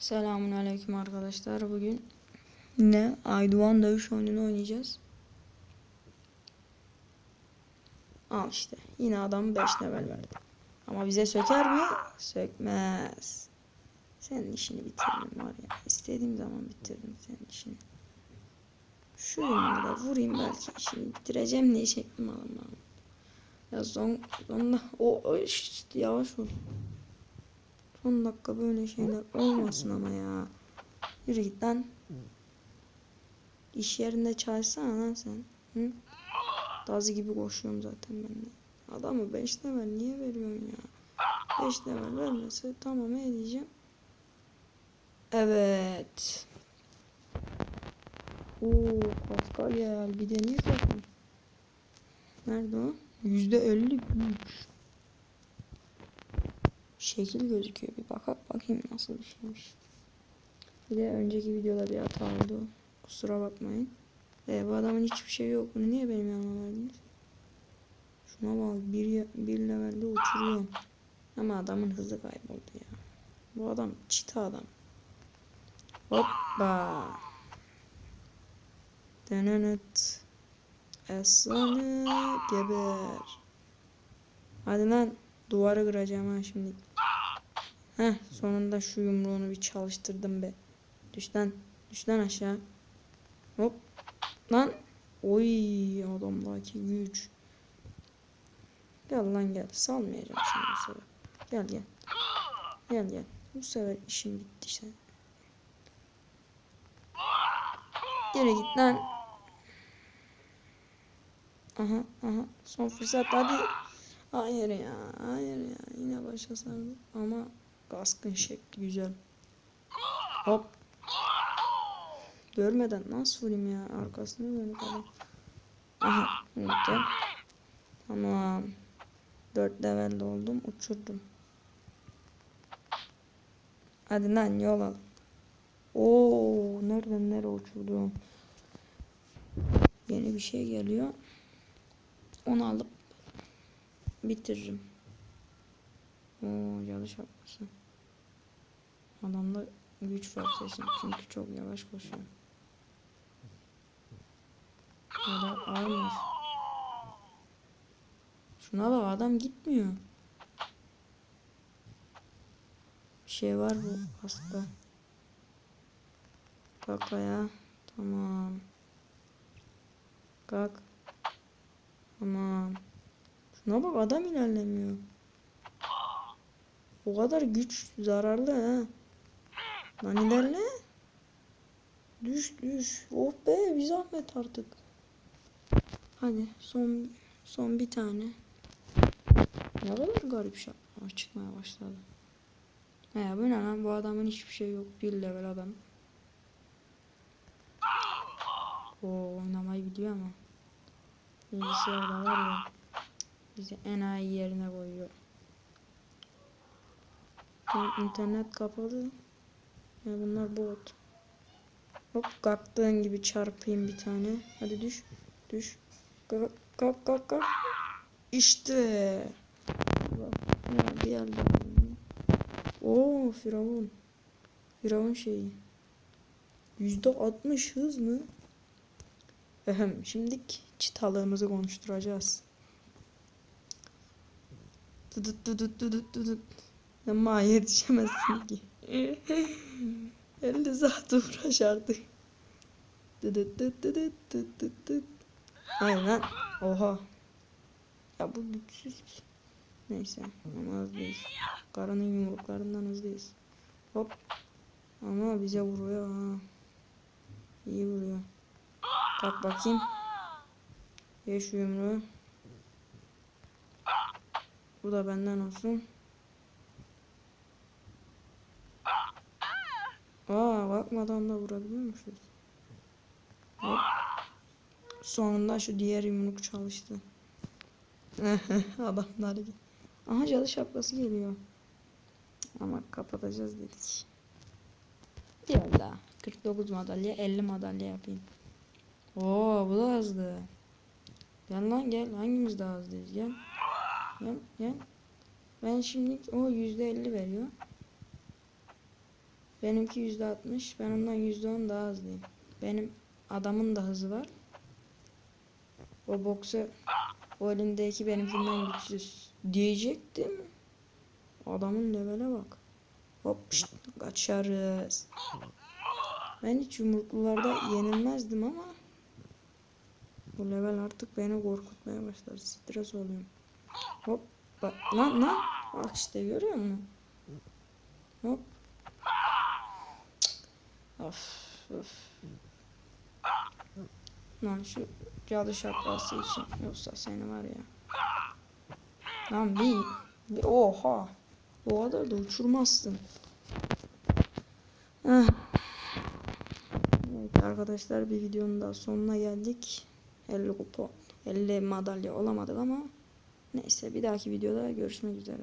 Selamun aleyküm arkadaşlar. Bugün yine Aydoğan dövüş oyununu oynayacağız. Al işte. Yine adam 5 level verdi. Ama bize söker mi? Sökmez. Senin işini bitiririm var ya. İstediğim zaman bitiririm senin işini. Şu yumruğu vurayım belki işini bitireceğim diye çektim adamı. Ya son, sonunda o, o şşt, yavaş ol. Son dakika böyle şeyler olmasın ama ya. Yürü git lan. İş yerinde çalışsana lan sen. Hı? Dazı gibi koşuyorum zaten ben de. Adamı 5 level niye veriyorsun ya? 5 level vermese tamam ne diyeceğim. Evet. Oo Kafka gel. Bir de niye? Nerede o? Yüzde elli güç. Şekil gözüküyor. Bir bakak bakayım nasıl bir şeymiş. Bir de önceki videoda bir hata oldu. Kusura bakmayın. E, bu adamın hiçbir şey yok. Bunu niye benim yanıma verdiniz? Şuna bak. Bir, bir levelde uçuruyorum. Ama adamın hızı kayboldu ya. Bu adam çita adam. Hoppa. Denenet. Eslanı geber. Hadi lan. Duvarı kıracağım ha şimdi. Heh sonunda şu yumruğunu bir çalıştırdım be. Düş lan. Düş lan aşağı. Hop. Lan. Oy adamdaki güç. Gel lan gel. Salmayacağım seni bu sefer. Gel gel. Gel gel. Bu sefer işim bitti işte. Geri git lan. Aha aha. Son fırsat hadi. Hayır ya. Hayır ya. Yine başa sardı. Ama baskın şekli güzel. Hop. Görmeden nasıl vurayım ya? Arkasını dönüp adam. Aha. Ulti. Tamam. 4 levelde oldum. Uçurdum. Hadi lan yol al. Oo, nereden nereye uçurdum? Yeni bir şey geliyor. Onu alıp bitiririm. Oo, yanlış yapmasın. Adamda güç var sesin çünkü çok yavaş koşuyor. Ya da ağırmış. Şuna bak adam gitmiyor. Bir şey var bu hasta. Kalk ayağa. Tamam. Kalk. Tamam. Şuna bak adam ilerlemiyor. O kadar güç zararlı ha. Lan ilerle. Düş düş. Oh be bir zahmet artık. Hadi son son bir tane. Ne kadar garip Aa, çıkmaya başladı. He bu ne lan bu adamın hiçbir şey yok. Bir level adam. O oynamayı biliyor ama. Bilgisayarda var ya. Bizi en iyi yerine koyuyor. İnternet kapalı. Ya bunlar bot. Hop kalktığın gibi çarpayım bir tane. Hadi düş. Düş. Kalk kalk kalk kalk. İşte. Ya bir yerde. Oo Firavun. Firavun şeyi. Yüzde altmış hız mı? Ehem, şimdilik çıtalığımızı konuşturacağız. Dıdıt dıdıt dıdıt dıdıt. Ama yetişemezsin ki. 50 saat uğraşardık. Dıdıt dıt dıdıt dıt dıt dıt. Aynen. Oha. Ya bu güçsüz ki. Neyse ama hızlıyız. Karının yumruklarından hızlıyız. Hop. Ama bize vuruyor ha. İyi vuruyor. Kalk bakayım. Ye şu yumruğu. Bu da benden olsun. Aa bakmadan da vurabiliyormuşuz. Hop. Sonunda şu diğer yumruk çalıştı. Adamlar gibi. Aha cadı şapkası geliyor. Ama kapatacağız dedik. Diyor daha. 49 madalya 50 madalya yapayım. Oo bu da hızlı. Gel lan gel. Hangimiz daha hızlıyız? Gel. Gel gel. Ben şimdi o yüzde elli veriyor. Benimki yüzde altmış. Ben ondan yüzde on daha hızlıyım. Benim adamın da hızı var. O boksu o elindeki benimkinden güçsüz. Diyecektim. Adamın levele bak. Hop şşt, kaçarız. Ben hiç yumruklularda yenilmezdim ama bu level artık beni korkutmaya başladı. Stres oluyorum. Hop bak lan lan. Bak işte görüyor musun? Hop. Of of. Lan şu cadı şapkası için yoksa seni var ya. Lan bir, bir oha. O kadar da uçurmazsın. Heh. Evet arkadaşlar bir videonun daha sonuna geldik. 50 kupon, 50 madalya olamadık ama neyse bir dahaki videoda görüşmek üzere.